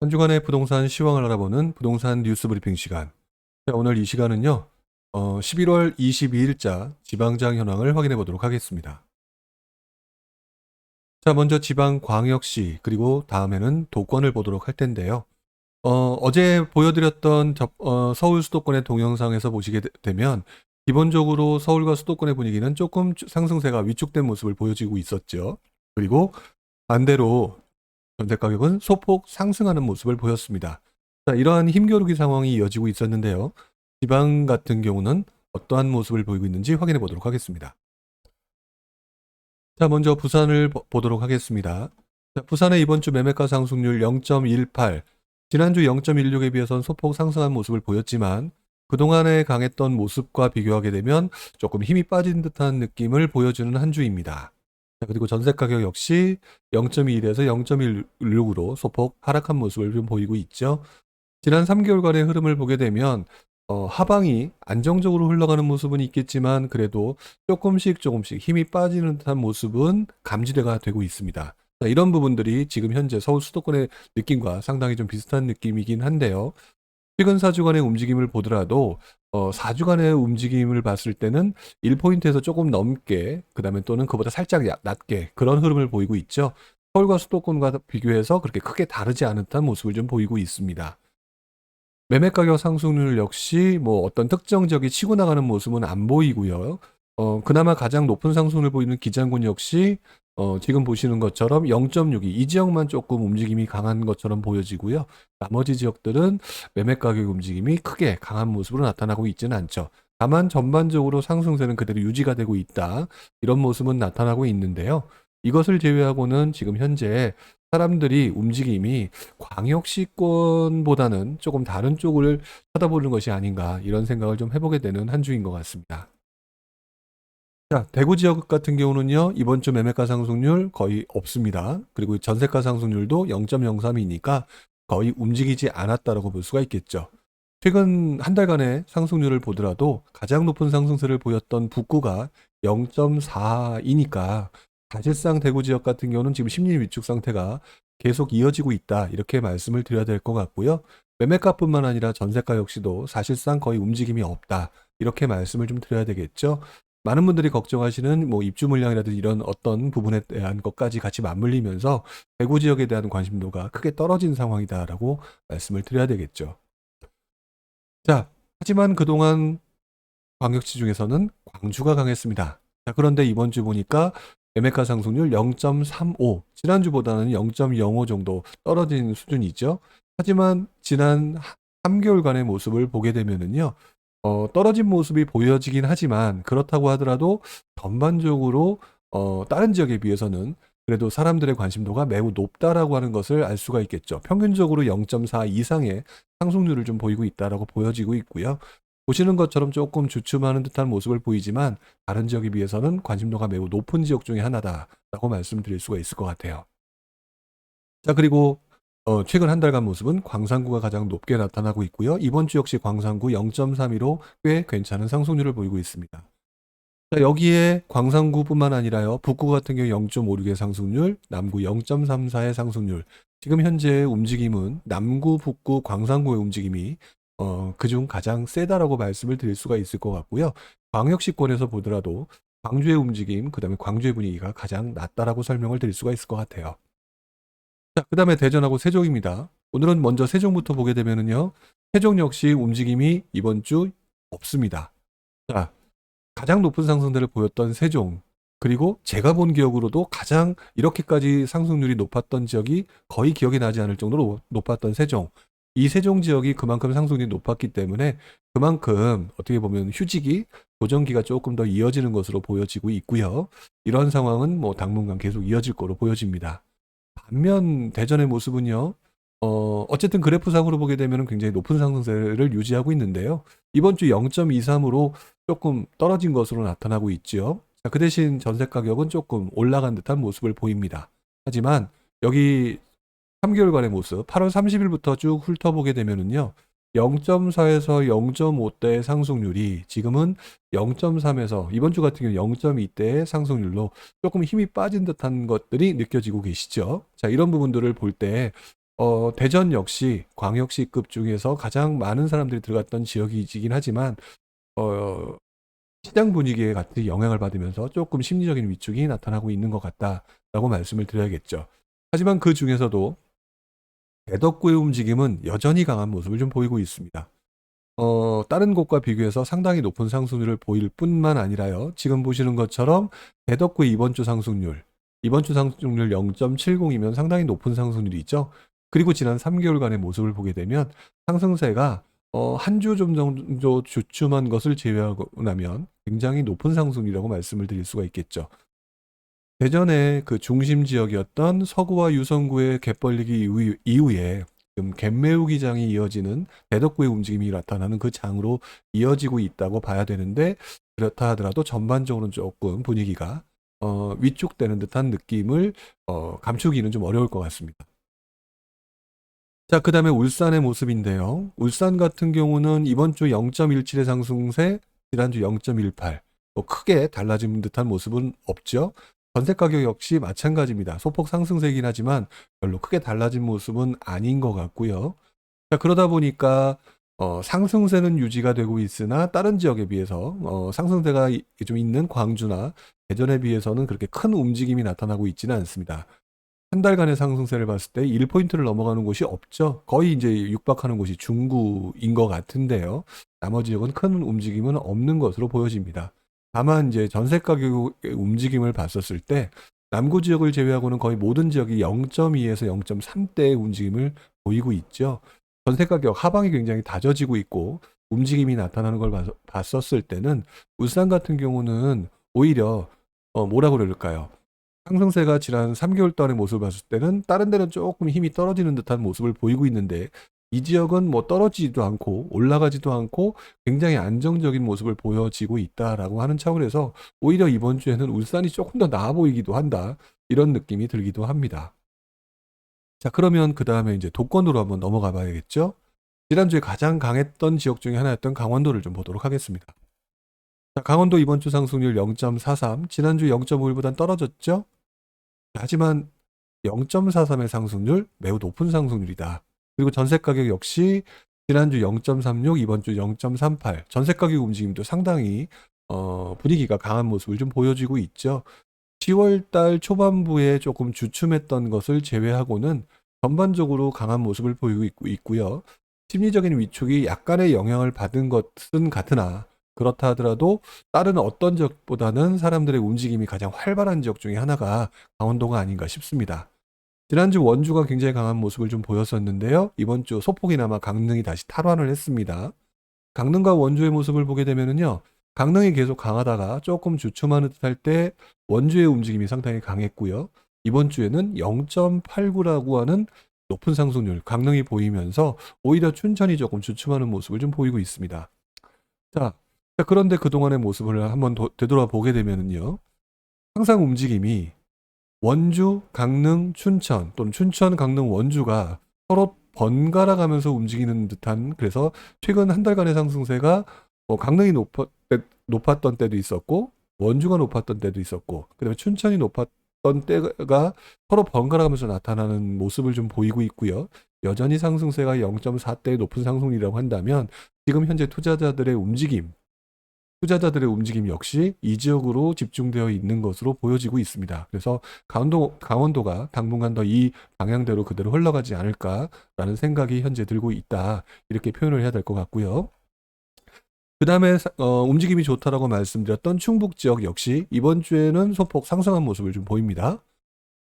한 주간의 부동산 시황을 알아보는 부동산 뉴스 브리핑 시간. 자, 오늘 이 시간은요, 어, 11월 22일자 지방장 현황을 확인해 보도록 하겠습니다. 자, 먼저 지방 광역시, 그리고 다음에는 도권을 보도록 할 텐데요. 어, 어제 보여드렸던 접- 어, 서울 수도권의 동영상에서 보시게 되- 되면, 기본적으로 서울과 수도권의 분위기는 조금 주- 상승세가 위축된 모습을 보여지고 있었죠. 그리고 반대로 전세 가격은 소폭 상승하는 모습을 보였습니다. 자, 이러한 힘겨루기 상황이 이어지고 있었는데요. 지방 같은 경우는 어떠한 모습을 보이고 있는지 확인해 보도록 하겠습니다. 자, 먼저 부산을 보- 보도록 하겠습니다. 자, 부산의 이번 주 매매가 상승률 0.18, 지난주 0.16에 비해서는 소폭 상승한 모습을 보였지만 그동안에 강했던 모습과 비교하게 되면 조금 힘이 빠진 듯한 느낌을 보여주는 한 주입니다. 자, 그리고 전세 가격 역시 0.21에서 0.16으로 소폭 하락한 모습을 좀 보이고 있죠. 지난 3개월간의 흐름을 보게 되면 어, 하방이 안정적으로 흘러가는 모습은 있겠지만 그래도 조금씩 조금씩 힘이 빠지는 듯한 모습은 감지대가 되고 있습니다. 자, 이런 부분들이 지금 현재 서울 수도권의 느낌과 상당히 좀 비슷한 느낌이긴 한데요. 최근 4주간의 움직임을 보더라도 어, 4주간의 움직임을 봤을 때는 1포인트에서 조금 넘게 그 다음에 또는 그보다 살짝 야- 낮게 그런 흐름을 보이고 있죠. 서울과 수도권과 비교해서 그렇게 크게 다르지 않은 듯한 모습을 좀 보이고 있습니다. 매매 가격 상승률 역시 뭐 어떤 특정적이 치고 나가는 모습은 안 보이고요. 어, 그나마 가장 높은 상승을 보이는 기장군 역시 어, 지금 보시는 것처럼 0.62, 이 지역만 조금 움직임이 강한 것처럼 보여지고요. 나머지 지역들은 매매 가격 움직임이 크게 강한 모습으로 나타나고 있지는 않죠. 다만 전반적으로 상승세는 그대로 유지가 되고 있다. 이런 모습은 나타나고 있는데요. 이것을 제외하고는 지금 현재 사람들이 움직임이 광역시권보다는 조금 다른 쪽을 쳐다보는 것이 아닌가 이런 생각을 좀 해보게 되는 한 주인 것 같습니다. 자, 대구 지역 같은 경우는요, 이번 주 매매가 상승률 거의 없습니다. 그리고 전세가 상승률도 0.03이니까 거의 움직이지 않았다라고 볼 수가 있겠죠. 최근 한 달간의 상승률을 보더라도 가장 높은 상승세를 보였던 북구가 0.4이니까 사실상 대구 지역 같은 경우는 지금 심리 위축 상태가 계속 이어지고 있다. 이렇게 말씀을 드려야 될 것 같고요. 매매가뿐만 아니라 전세가 역시도 사실상 거의 움직임이 없다. 이렇게 말씀을 좀 드려야 되겠죠. 많은 분들이 걱정하시는 뭐 입주 물량이라든지 이런 어떤 부분에 대한 것까지 같이 맞물리면서 대구 지역에 대한 관심도가 크게 떨어진 상황이다라고 말씀을 드려야 되겠죠. 자, 하지만 그동안 광역시 중에서는 광주가 강했습니다. 자, 그런데 이번 주 보니까 매매가 상승률 0.35, 지난주보다는 0.05 정도 떨어진 수준이죠. 하지만 지난 3개월간의 모습을 보게 되면은요, 어, 떨어진 모습이 보여지긴 하지만 그렇다고 하더라도 전반적으로 어, 다른 지역에 비해서는 그래도 사람들의 관심도가 매우 높다라고 하는 것을 알 수가 있겠죠. 평균적으로 0.4 이상의 상승률을 좀 보이고 있다라고 보여지고 있고요. 보시는 것처럼 조금 주춤하는 듯한 모습을 보이지만 다른 지역에 비해서는 관심도가 매우 높은 지역 중에 하나다라고 말씀드릴 수가 있을 것 같아요. 자, 그리고 어, 최근 한 달간 모습은 광산구가 가장 높게 나타나고 있고요. 이번 주 역시 광산구 0.32로 꽤 괜찮은 상승률을 보이고 있습니다. 자, 여기에 광산구뿐만 아니라요. 북구 같은 경우 0.56의 상승률, 남구 0.34의 상승률. 지금 현재 움직임은 남구, 북구, 광산구의 움직임이 어, 그중 가장 세다라고 말씀을 드릴 수가 있을 것 같고요. 광역시권에서 보더라도 광주의 움직임, 그 다음에 광주의 분위기가 가장 낮다라고 설명을 드릴 수가 있을 것 같아요. 자, 그 다음에 대전하고 세종입니다. 오늘은 먼저 세종부터 보게 되면은요. 세종 역시 움직임이 이번 주 없습니다. 자, 가장 높은 상승들을 보였던 세종. 그리고 제가 본 기억으로도 가장 이렇게까지 상승률이 높았던 지역이 거의 기억이 나지 않을 정도로 높았던 세종. 이 세종 지역이 그만큼 상승률이 높았기 때문에 그만큼 어떻게 보면 휴직이 조정기가 조금 더 이어지는 것으로 보여지고 있고요. 이런 상황은 뭐 당분간 계속 이어질 거로 보여집니다. 반면 대전의 모습은요. 어, 어쨌든 그래프상으로 보게 되면 굉장히 높은 상승세를 유지하고 있는데요. 이번 주 0.23으로 조금 떨어진 것으로 나타나고 있죠. 자, 그 대신 전세 가격은 조금 올라간 듯한 모습을 보입니다. 하지만 여기 3개월간의 모습, 8월 30일부터 쭉 훑어보게 되면은요. 0.4에서 0.5대의 상승률이 지금은 0.3에서 이번 주 같은 경우 0.2대의 상승률로 조금 힘이 빠진 듯한 것들이 느껴지고 계시죠. 자, 이런 부분들을 볼때 어, 대전 역시 광역시급 중에서 가장 많은 사람들이 들어갔던 지역이긴 하지만 어, 시장 분위기에 같이 영향을 받으면서 조금 심리적인 위축이 나타나고 있는 것 같다라고 말씀을 드려야겠죠. 하지만 그 중에서도 대덕구의 움직임은 여전히 강한 모습을 좀 보이고 있습니다. 어, 다른 곳과 비교해서 상당히 높은 상승률을 보일 뿐만 아니라요. 지금 보시는 것처럼 대덕구의 이번 주 상승률, 이번 주 상승률 0.70이면 상당히 높은 상승률이 있죠. 그리고 지난 3개월간의 모습을 보게 되면 상승세가 어, 한 주 좀 정도 주춤한 것을 제외하고 나면 굉장히 높은 상승률이라고 말씀을 드릴 수가 있겠죠. 대전의 그 중심 지역이었던 서구와 유성구의 갯벌리기 이후, 이후에 지금 갯매우기장이 이어지는 대덕구의 움직임이 나타나는 그 장으로 이어지고 있다고 봐야 되는데 그렇다 하더라도 전반적으로는 조금 분위기가 어, 위축되는 듯한 느낌을 어, 감추기는 좀 어려울 것 같습니다. 자, 그 다음에 울산의 모습인데요. 울산 같은 경우는 이번 주 0.17의 상승세, 지난주 0.18. 뭐 크게 달라진 듯한 모습은 없죠. 전세 가격 역시 마찬가지입니다. 소폭 상승세이긴 하지만 별로 크게 달라진 모습은 아닌 것 같고요. 자, 그러다 보니까 어, 상승세는 유지가 되고 있으나 다른 지역에 비해서 어, 상승세가 이- 좀 있는 광주나 대전에 비해서는 그렇게 큰 움직임이 나타나고 있지는 않습니다. 한 달간의 상승세를 봤을 때 1포인트를 넘어가는 곳이 없죠. 거의 이제 육박하는 곳이 중구인 것 같은데요. 나머지 지역은 큰 움직임은 없는 것으로 보여집니다. 다만 이제 전세 가격의 움직임을 봤었을 때 남구 지역을 제외하고는 거의 모든 지역이 0.2에서 0.3대의 움직임을 보이고 있죠. 전세 가격 하방이 굉장히 다져지고 있고 움직임이 나타나는 걸 봤- 봤었을 때는 울산 같은 경우는 오히려 어 뭐라 그럴까요? 상승세가 지난 3개월 동안의 모습을 봤을 때는 다른 데는 조금 힘이 떨어지는 듯한 모습을 보이고 있는데 이 지역은 뭐 떨어지지도 않고 올라가지도 않고 굉장히 안정적인 모습을 보여지고 있다라고 하는 차원에서 오히려 이번 주에는 울산이 조금 더 나아 보이기도 한다. 이런 느낌이 들기도 합니다. 자, 그러면 그 다음에 이제 도권으로 한번 넘어가 봐야겠죠? 지난주에 가장 강했던 지역 중에 하나였던 강원도를 좀 보도록 하겠습니다. 자, 강원도 이번 주 상승률 0.43, 지난주 0.51보단 떨어졌죠? 하지만 0.43의 상승률 매우 높은 상승률이다. 그리고 전세 가격 역시 지난주 0.36, 이번 주 0.38. 전세 가격 움직임도 상당히 어, 분위기가 강한 모습을 좀 보여주고 있죠. 10월 달 초반부에 조금 주춤했던 것을 제외하고는 전반적으로 강한 모습을 보이고 있고- 있고요. 심리적인 위축이 약간의 영향을 받은 것은 같으나 그렇다 하더라도 다른 어떤 지역보다는 사람들의 움직임이 가장 활발한 지역 중에 하나가 강원도가 아닌가 싶습니다. 지난주 원주가 굉장히 강한 모습을 좀 보였었는데요. 이번 주 소폭이나마 강릉이 다시 탈환을 했습니다. 강릉과 원주의 모습을 보게 되면은요. 강릉이 계속 강하다가 조금 주춤하는 듯할 때 원주의 움직임이 상당히 강했고요. 이번 주에는 0.89라고 하는 높은 상승률 강릉이 보이면서 오히려 춘천이 조금 주춤하는 모습을 좀 보이고 있습니다. 자, 자, 그런데 그동안의 모습을 한번 더- 되돌아 보게 되면은요. 항상 움직임이 원주, 강릉, 춘천 또는 춘천, 강릉, 원주가 서로 번갈아 가면서 움직이는 듯한 그래서 최근 한 달간의 상승세가 뭐 강릉이 높았, 높았던 때도 있었고 원주가 높았던 때도 있었고 그다음에 춘천이 높았던 때가 서로 번갈아 가면서 나타나는 모습을 좀 보이고 있고요. 여전히 상승세가 0.4대의 높은 상승이라고 한다면 지금 현재 투자자들의 움직임 투자자들의 움직임 역시 이 지역으로 집중되어 있는 것으로 보여지고 있습니다. 그래서 강원도, 강원도가 당분간 더 이 방향대로 그대로 흘러가지 않을까라는 생각이 현재 들고 있다. 이렇게 표현을 해야 될 것 같고요. 그 다음에 움직임이 좋다라고 말씀드렸던 충북 지역 역시 이번 주에는 소폭 상승한 모습을 좀 보입니다.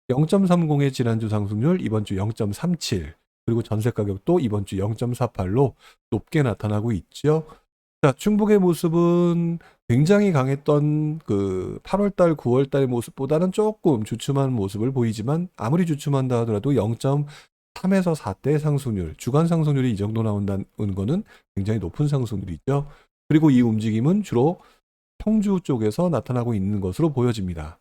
0.30의 지난주 상승률, 이번 주 0.37, 그리고 전세 가격도 이번 주 0.48로 높게 나타나고 있죠. 자, 충북의 모습은 굉장히 강했던 그 8월달, 9월달의 모습보다는 조금 주춤한 모습을 보이지만 아무리 주춤한다 하더라도 0.3에서 4대 상승률, 주간 상승률이 이 정도 나온다는 거는 굉장히 높은 상승률이죠. 그리고 이 움직임은 주로 청주 쪽에서 나타나고 있는 것으로 보여집니다.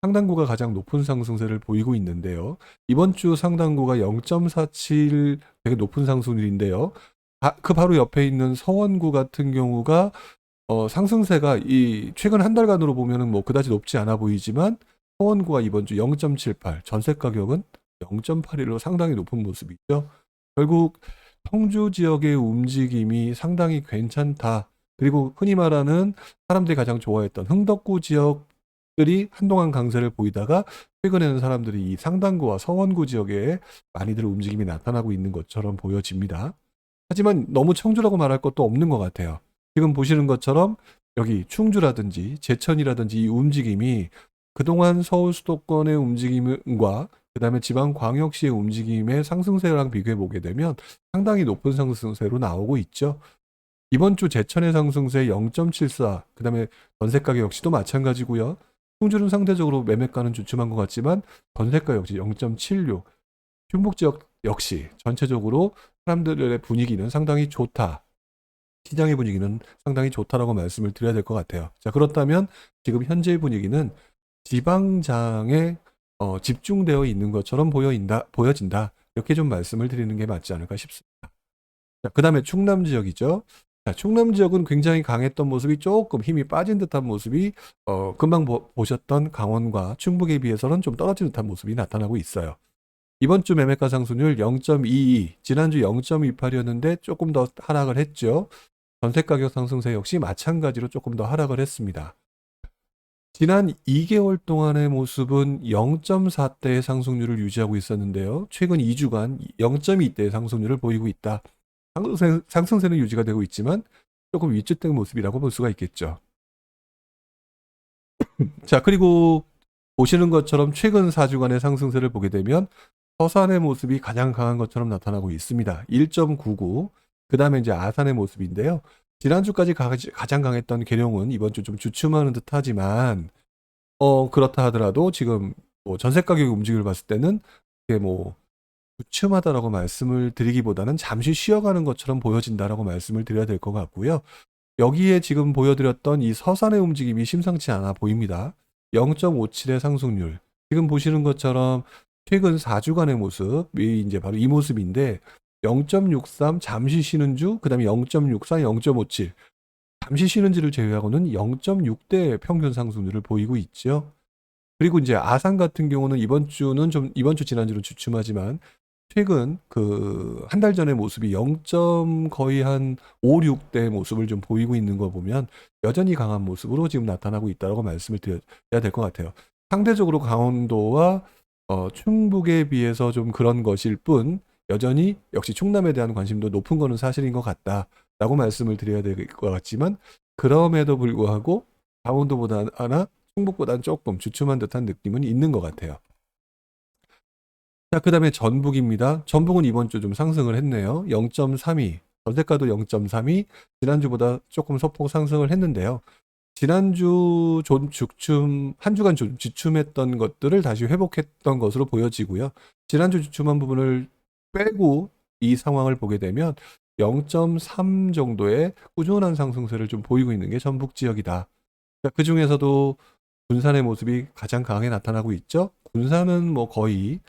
상당구가 가장 높은 상승세를 보이고 있는데요. 이번 주 상당구가 0.47 되게 높은 상승률인데요. 아, 그 바로 옆에 있는 서원구 같은 경우가 어, 상승세가 이 최근 한 달간으로 보면은 뭐 그다지 높지 않아 보이지만 서원구가 이번 주 0.78, 전세 가격은 0.81로 상당히 높은 모습이죠. 결국 청주 지역의 움직임이 상당히 괜찮다. 그리고 흔히 말하는 사람들이 가장 좋아했던 흥덕구 지역들이 한동안 강세를 보이다가 최근에는 사람들이 이 상당구와 서원구 지역에 많이들 움직임이 나타나고 있는 것처럼 보여집니다. 하지만 너무 청주라고 말할 것도 없는 것 같아요. 지금 보시는 것처럼 여기 충주라든지 제천이라든지 이 움직임이 그동안 서울 수도권의 움직임과 그 다음에 지방 광역시의 움직임의 상승세랑 비교해 보게 되면 상당히 높은 상승세로 나오고 있죠. 이번 주 제천의 상승세 0.74, 그 다음에 전세가격 역시도 마찬가지고요. 충주는 상대적으로 매매가는 주춤한 것 같지만 전세가 역시 0.76, 충북 지역 역시 전체적으로 사람들의 분위기는 상당히 좋다. 시장의 분위기는 상당히 좋다라고 말씀을 드려야 될 것 같아요. 자, 그렇다면 지금 현재의 분위기는 지방장에 어, 집중되어 있는 것처럼 보여인다, 보여진다. 이렇게 좀 말씀을 드리는 게 맞지 않을까 싶습니다. 자, 그 다음에 충남 지역이죠. 자, 충남 지역은 굉장히 강했던 모습이 조금 힘이 빠진 듯한 모습이 어, 금방 보, 보셨던 강원과 충북에 비해서는 좀 떨어진 듯한 모습이 나타나고 있어요. 이번 주 매매가 상승률 0.22, 지난주 0.28이었는데 조금 더 하락을 했죠. 전세 가격 상승세 역시 마찬가지로 조금 더 하락을 했습니다. 지난 2개월 동안의 모습은 0.4대의 상승률을 유지하고 있었는데요. 최근 2주간 0.2대의 상승률을 보이고 있다. 상승세, 상승세는 유지가 되고 있지만 조금 위축된 모습이라고 볼 수가 있겠죠. 자, 그리고 보시는 것처럼 최근 4주간의 상승세를 보게 되면 서산의 모습이 가장 강한 것처럼 나타나고 있습니다. 1.99. 그 다음에 이제 아산의 모습인데요. 지난주까지 가, 장 강했던 계룡은 이번 주 좀 주춤하는 듯 하지만, 어, 그렇다 하더라도 지금 뭐 전세 가격 움직임을 봤을 때는 이게 뭐 주춤하다라고 말씀을 드리기보다는 잠시 쉬어가는 것처럼 보여진다라고 말씀을 드려야 될 것 같고요. 여기에 지금 보여드렸던 이 서산의 움직임이 심상치 않아 보입니다. 0.57의 상승률. 지금 보시는 것처럼 최근 4주간의 모습이 이제 바로 이 모습인데 0.63 잠시 쉬는 주, 그 다음에 0.64, 0.57 잠시 쉬는 주를 제외하고는 0.6대 평균 상승률을 보이고 있죠. 그리고 이제 아산 같은 경우는 이번 주는 좀 이번 주 지난주는 주춤하지만 최근 그 한 달 전의 모습이 0. 거의 한 5, 6대 모습을 좀 보이고 있는 거 보면 여전히 강한 모습으로 지금 나타나고 있다고 말씀을 드려야 될 것 같아요. 상대적으로 강원도와 어, 충북에 비해서 좀 그런 것일 뿐 여전히 역시 충남에 대한 관심도 높은 거는 사실인 것 같다라고 말씀을 드려야 될 것 같지만 그럼에도 불구하고 강원도보다 하나 충북보다는 조금 주춤한 듯한 느낌은 있는 것 같아요. 자, 그 다음에 전북입니다. 전북은 이번 주 좀 상승을 했네요. 0.32. 전세가도 0.32. 지난주보다 조금 소폭 상승을 했는데요. 지난주 좀 주춤, 한 주간 좀 주춤했던 것들을 다시 회복했던 것으로 보여지고요. 지난주 주춤한 부분을 빼고 이 상황을 보게 되면 0.3 정도의 꾸준한 상승세를 좀 보이고 있는 게 전북 지역이다. 그 중에서도 군산의 모습이 가장 강하게 나타나고 있죠. 군산은 뭐 거의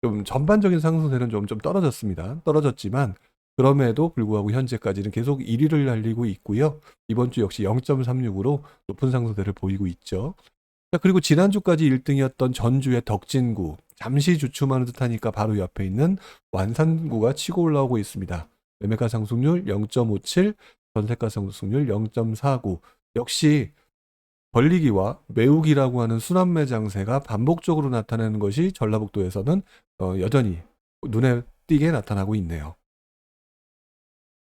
좀 전반적인 상승세는 좀, 좀 떨어졌습니다. 떨어졌지만 그럼에도 불구하고 현재까지는 계속 1위를 달리고 있고요. 이번 주 역시 0.36으로 높은 상승세를 보이고 있죠. 자, 그리고 지난주까지 1등이었던 전주의 덕진구, 잠시 주춤하는 듯하니까 바로 옆에 있는 완산구가 치고 올라오고 있습니다. 매매가 상승률 0.57, 전세가 상승률 0.49. 역시 벌리기와 매우기라고 하는 순환매 장세가 반복적으로 나타나는 것이 전라북도에서는 어, 여전히 눈에 띄게 나타나고 있네요.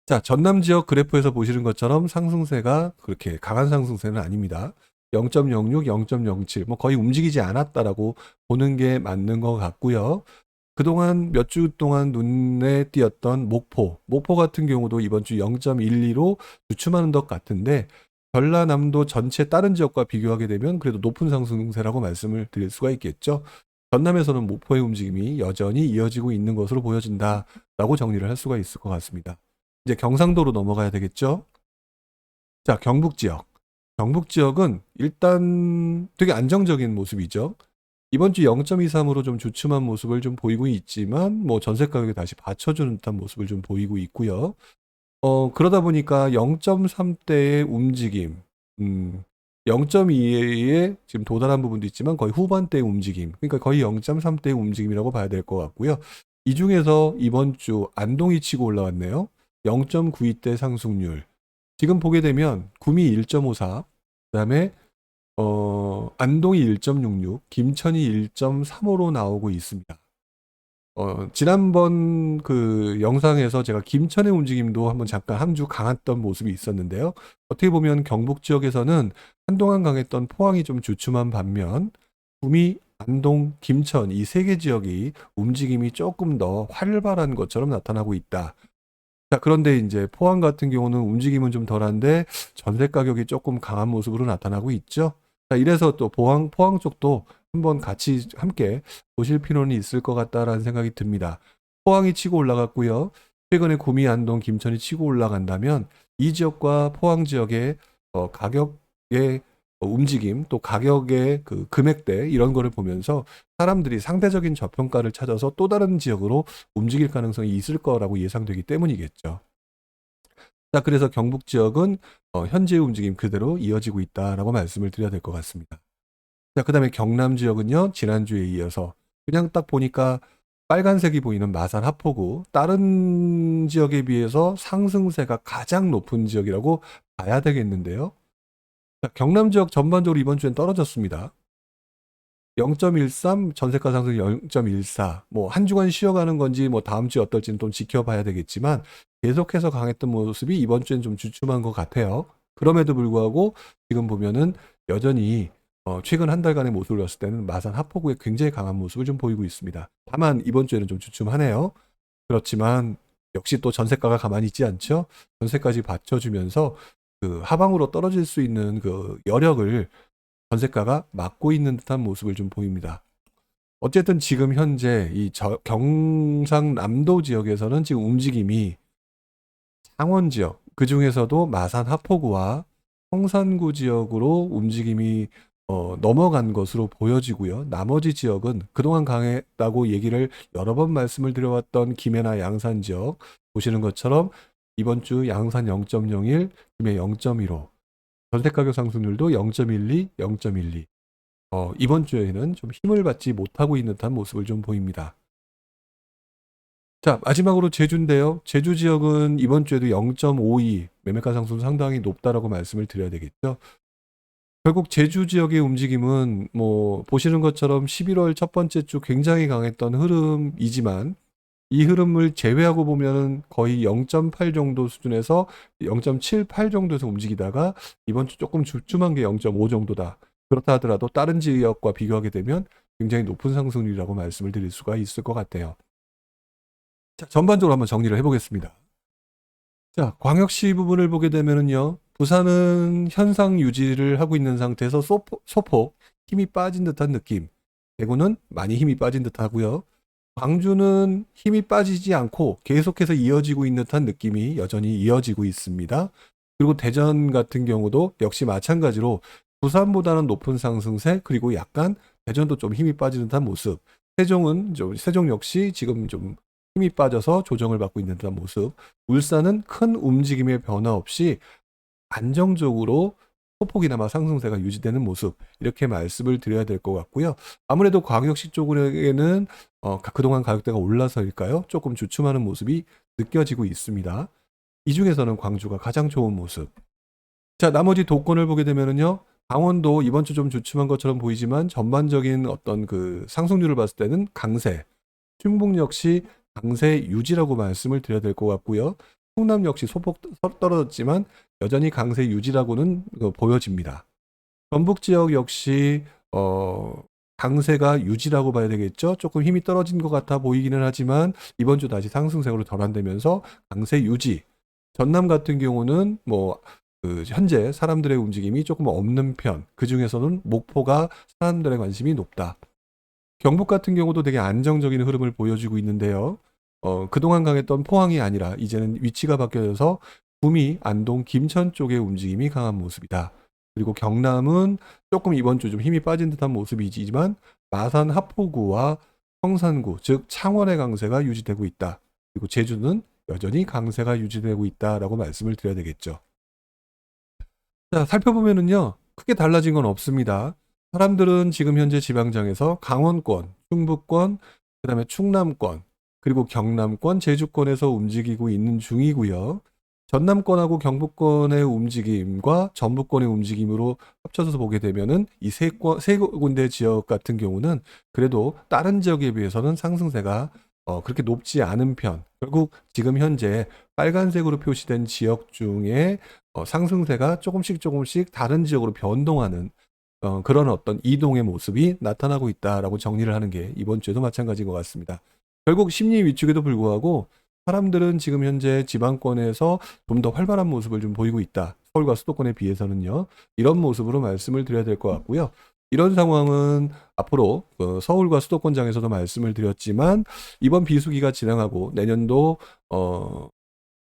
자, 전남 지역 그래프에서 보시는 것처럼 상승세가 그렇게 강한 상승세는 아닙니다. 0.06, 0.07, 뭐 거의 움직이지 않았다라고 보는 게 맞는 것 같고요. 그동안 몇 주 동안 눈에 띄었던 목포, 목포 같은 경우도 이번 주 0.12로 주춤하는 것 같은데 전라남도 전체 다른 지역과 비교하게 되면 그래도 높은 상승세라고 말씀을 드릴 수가 있겠죠. 전남에서는 목포의 움직임이 여전히 이어지고 있는 것으로 보여진다라고 정리를 할 수가 있을 것 같습니다. 이제 경상도로 넘어가야 되겠죠. 자, 경북 지역. 경북 지역은 일단 되게 안정적인 모습이죠. 이번 주 0.23으로 좀 주춤한 모습을 좀 보이고 있지만 뭐 전세 가격이 다시 받쳐주는 듯한 모습을 좀 보이고 있고요. 어, 그러다 보니까 0.3대의 움직임, 음, 0.2에 지금 도달한 부분도 있지만 거의 후반대의 움직임. 그러니까 거의 0.3대의 움직임이라고 봐야 될 것 같고요. 이 중에서 이번 주 안동이 치고 올라왔네요. 0.92대 상승률. 지금 보게 되면 구미 1.54, 그다음에 어, 안동이 1.66, 김천이 1.35로 나오고 있습니다. 어, 지난번 그 영상에서 제가 김천의 움직임도 한번 잠깐 한 주 강했던 모습이 있었는데요. 어떻게 보면 경북 지역에서는 한동안 강했던 포항이 좀 주춤한 반면 구미, 안동, 김천 이 세 개 지역이 움직임이 조금 더 활발한 것처럼 나타나고 있다. 자, 그런데 이제 포항 같은 경우는 움직임은 좀 덜한데 전세 가격이 조금 강한 모습으로 나타나고 있죠. 자, 이래서 또 포항, 포항 쪽도 한번 같이 함께 보실 필요는 있을 것 같다라는 생각이 듭니다. 포항이 치고 올라갔고요. 최근에 구미, 안동, 김천이 치고 올라간다면 이 지역과 포항 지역의 어, 가격의 어, 움직임 또 가격의 그 금액대 이런 거를 보면서 사람들이 상대적인 저평가를 찾아서 또 다른 지역으로 움직일 가능성이 있을 거라고 예상되기 때문이겠죠. 자, 그래서 경북 지역은 어, 현재의 움직임 그대로 이어지고 있다라고 말씀을 드려야 될 것 같습니다. 자, 그 다음에 경남 지역은요, 지난주에 이어서 그냥 딱 보니까 빨간색이 보이는 마산 하포구, 다른 지역에 비해서 상승세가 가장 높은 지역이라고 봐야 되겠는데요. 자, 경남 지역 전반적으로 이번 주엔 떨어졌습니다. 0.13 전세가 상승 0.14. 뭐 한 주간 쉬어가는 건지 뭐 다음 주에 어떨지는 좀 지켜봐야 되겠지만 계속해서 강했던 모습이 이번 주엔 좀 주춤한 것 같아요. 그럼에도 불구하고 지금 보면은 여전히 어, 최근 한 달간의 모습을 봤을 때는 마산 하포구에 굉장히 강한 모습을 좀 보이고 있습니다. 다만 이번 주에는 좀 주춤하네요. 그렇지만 역시 또 전세가가 가만히 있지 않죠. 전세까지 받쳐주면서 그 하방으로 떨어질 수 있는 그 여력을 전세가가 막고 있는 듯한 모습을 좀 보입니다. 어쨌든 지금 현재 이 저- 경상남도 지역에서는 지금 움직임이 창원 지역, 그 중에서도 마산 하포구와 성산구 지역으로 움직임이 어, 넘어간 것으로 보여지고요. 나머지 지역은 그동안 강했다고 얘기를 여러 번 말씀을 드려왔던 김해나 양산 지역 보시는 것처럼 이번 주 양산 0.01, 김해 0.15, 전세 가격 상승률도 0.12, 0.12. 어, 이번 주에는 좀 힘을 받지 못하고 있는 듯한 모습을 좀 보입니다. 자, 마지막으로 제주인데요. 제주 지역은 이번 주에도 0.52 매매가 상승 상당히 높다라고 말씀을 드려야 되겠죠. 결국 제주 지역의 움직임은 뭐 보시는 것처럼 11월 첫 번째 주 굉장히 강했던 흐름이지만 이 흐름을 제외하고 보면은 거의 0.8 정도 수준에서 0.78 정도에서 움직이다가 이번 주 조금 주춤한 게 0.5 정도다. 그렇다 하더라도 다른 지역과 비교하게 되면 굉장히 높은 상승률이라고 말씀을 드릴 수가 있을 것 같아요. 자, 전반적으로 한번 정리를 해보겠습니다. 자, 광역시 부분을 보게 되면은요, 부산은 현상 유지를 하고 있는 상태에서 소포, 소폭 힘이 빠진 듯한 느낌. 대구는 많이 힘이 빠진 듯 하고요. 광주는 힘이 빠지지 않고 계속해서 이어지고 있는 듯한 느낌이 여전히 이어지고 있습니다. 그리고 대전 같은 경우도 역시 마찬가지로 부산보다는 높은 상승세 그리고 약간 대전도 좀 힘이 빠지는 듯한 모습. 세종은 좀 세종 역시 지금 좀 힘이 빠져서 조정을 받고 있는 듯한 모습. 울산은 큰 움직임의 변화 없이 안정적으로 소폭이나마 상승세가 유지되는 모습 이렇게 말씀을 드려야 될 것 같고요. 아무래도 광역시 쪽에는 어, 그동안 가격대가 올라서일까요? 조금 주춤하는 모습이 느껴지고 있습니다. 이 중에서는 광주가 가장 좋은 모습. 자, 나머지 도권을 보게 되면은요. 강원도 이번 주 좀 주춤한 것처럼 보이지만 전반적인 어떤 그 상승률을 봤을 때는 강세. 충북 역시 강세 유지라고 말씀을 드려야 될 것 같고요. 충남 역시 소폭 떨어졌지만 여전히 강세 유지라고는 어, 보여집니다. 전북 지역 역시 어, 강세가 유지라고 봐야 되겠죠. 조금 힘이 떨어진 것 같아 보이기는 하지만 이번 주 다시 상승세로 전환되면서 강세 유지. 전남 같은 경우는 뭐 그 현재 사람들의 움직임이 조금 없는 편. 그 중에서는 목포가 사람들의 관심이 높다. 경북 같은 경우도 되게 안정적인 흐름을 보여주고 있는데요. 어, 그동안 강했던 포항이 아니라 이제는 위치가 바뀌어서 구미, 안동, 김천 쪽의 움직임이 강한 모습이다. 그리고 경남은 조금 이번 주 좀 힘이 빠진 듯한 모습이지만 마산 하포구와 성산구, 즉 창원의 강세가 유지되고 있다. 그리고 제주는 여전히 강세가 유지되고 있다라고 말씀을 드려야 되겠죠. 자, 살펴보면은요. 크게 달라진 건 없습니다. 사람들은 지금 현재 지방장에서 강원권, 충북권, 그다음에 충남권, 그리고 경남권, 제주권에서 움직이고 있는 중이고요. 전남권하고 경북권의 움직임과 전북권의 움직임으로 합쳐서 보게 되면은 이세 세 군데 지역 같은 경우는 그래도 다른 지역에 비해서는 상승세가 어, 그렇게 높지 않은 편. 결국 지금 현재 빨간색으로 표시된 지역 중에 어, 상승세가 조금씩 조금씩 다른 지역으로 변동하는 어, 그런 어떤 이동의 모습이 나타나고 있다라고 정리를 하는 게 이번 주에도 마찬가지인 것 같습니다. 결국 심리 위축에도 불구하고 사람들은 지금 현재 지방권에서 좀 더 활발한 모습을 좀 보이고 있다. 서울과 수도권에 비해서는요. 이런 모습으로 말씀을 드려야 될 것 같고요. 이런 상황은 앞으로 어, 서울과 수도권장에서도 말씀을 드렸지만 이번 비수기가 지나가고 내년도 어,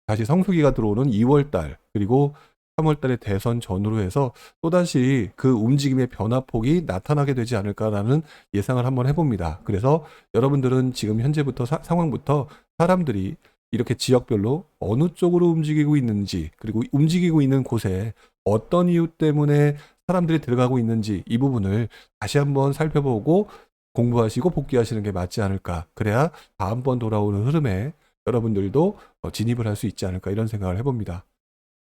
다시 성수기가 들어오는 2월 달 그리고 3월 달에 대선 전후로 해서 또다시 그 움직임의 변화폭이 나타나게 되지 않을까라는 예상을 한번 해봅니다. 그래서 여러분들은 지금 현재부터 사- 상황부터 사람들이 이렇게 지역별로 어느 쪽으로 움직이고 있는지 그리고 움직이고 있는 곳에 어떤 이유 때문에 사람들이 들어가고 있는지 이 부분을 다시 한번 살펴보고 공부하시고 복귀하시는 게 맞지 않을까. 그래야 다음번 돌아오는 흐름에 여러분들도 어, 진입을 할 수 있지 않을까 이런 생각을 해봅니다.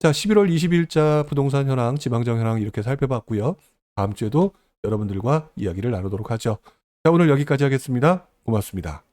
자, 11월 20일자 부동산 현황, 지방정 현황 이렇게 살펴봤고요. 다음 주에도 여러분들과 이야기를 나누도록 하죠. 자, 오늘 여기까지 하겠습니다. 고맙습니다.